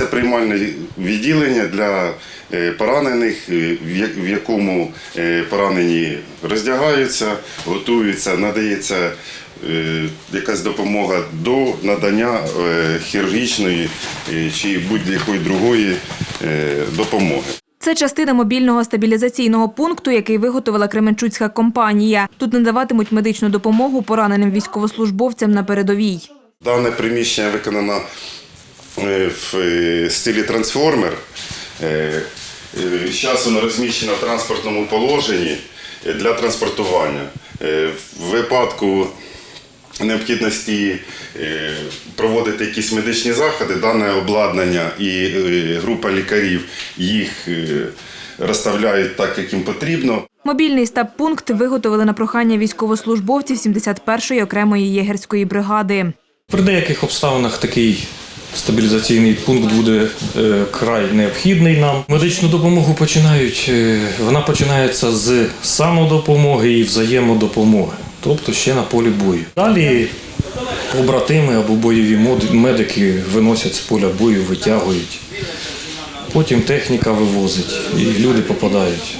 Це приймальне відділення для е, поранених, е, в якому е, поранені роздягаються, готуються, надається якась допомога до надання хірургічної чи будь-якої другої допомоги. Це частина мобільного стабілізаційного пункту, який виготовила Кременчуцька компанія. Тут надаватимуть медичну допомогу пораненим військовослужбовцям на передовій. Дане приміщення виконано в е, стилі трансформер. Зараз воно розміщено в транспортному положенні е, для транспортування. Е, В випадку необхідності е, проводити якісь медичні заходи, дане обладнання і е, група лікарів їх е, розставляють так, як їм потрібно. Мобільний стаб-пункт виготовили на прохання військовослужбовців 71-ї окремої єгерської бригади. При деяких обставинах такий стабілізаційний пункт буде е, край необхідний нам. Медичну допомогу починають. е, Вона починається з самодопомоги і взаємодопомоги, тобто ще на полі бою. Далі побратими або бойові медики виносять з поля бою, витягують. Потім техніка вивозить, і люди попадають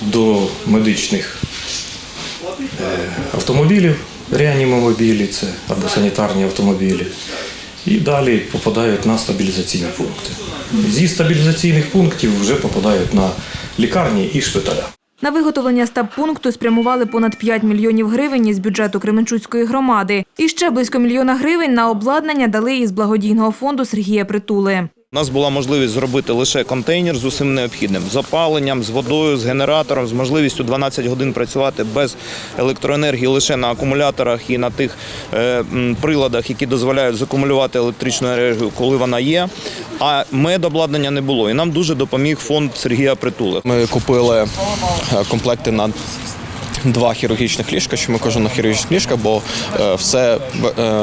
до медичних е, автомобілів, реанімомобілі це або санітарні автомобілі. І далі попадають на стабілізаційні пункти. Зі стабілізаційних пунктів вже попадають на лікарні і шпиталя. На виготовлення стаб-пункту спрямували понад 5 мільйонів гривень із бюджету Кременчуцької громади. І ще близько мільйона гривень на обладнання дали із благодійного фонду Сергія Притули. У нас була можливість зробити лише контейнер з усім необхідним з опаленням, з водою, з генератором, з можливістю 12 годин працювати без електроенергії лише на акумуляторах і на тих е, приладах, які дозволяють закумулювати електричну енергію, коли вона є. А медобладнання не було. І нам дуже допоміг фонд Сергія Притули. Ми купили е, комплекти на два хірургічних ліжка. Чому кажу на хірургічних ліжка, бо е, все е,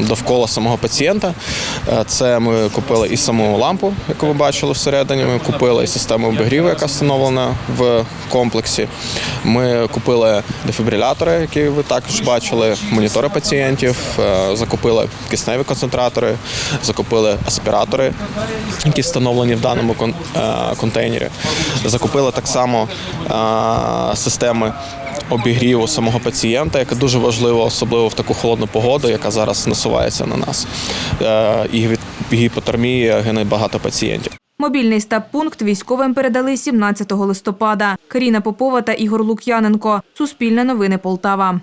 довкола самого пацієнта. Е, Це ми купили і саму лампу, яку ви бачили всередині. Ми купили і систему обігріву, яка встановлена в комплексі. Ми купили дефібрилятори, які ви також бачили, монітори пацієнтів, закупили кисневі концентратори, закупили аспіратори, які встановлені в даному контейнері. Закупили так само е, системи обігріву самого пацієнта, яке дуже важливо, особливо в таку холодну погоду, яка зараз насувається на нас. Е, І від гіпотермії гине багато пацієнтів. Мобільний стаб-пункт військовим передали 17 листопада. Каріна Попова та Ігор Лук'яненко. Суспільне новини Полтава.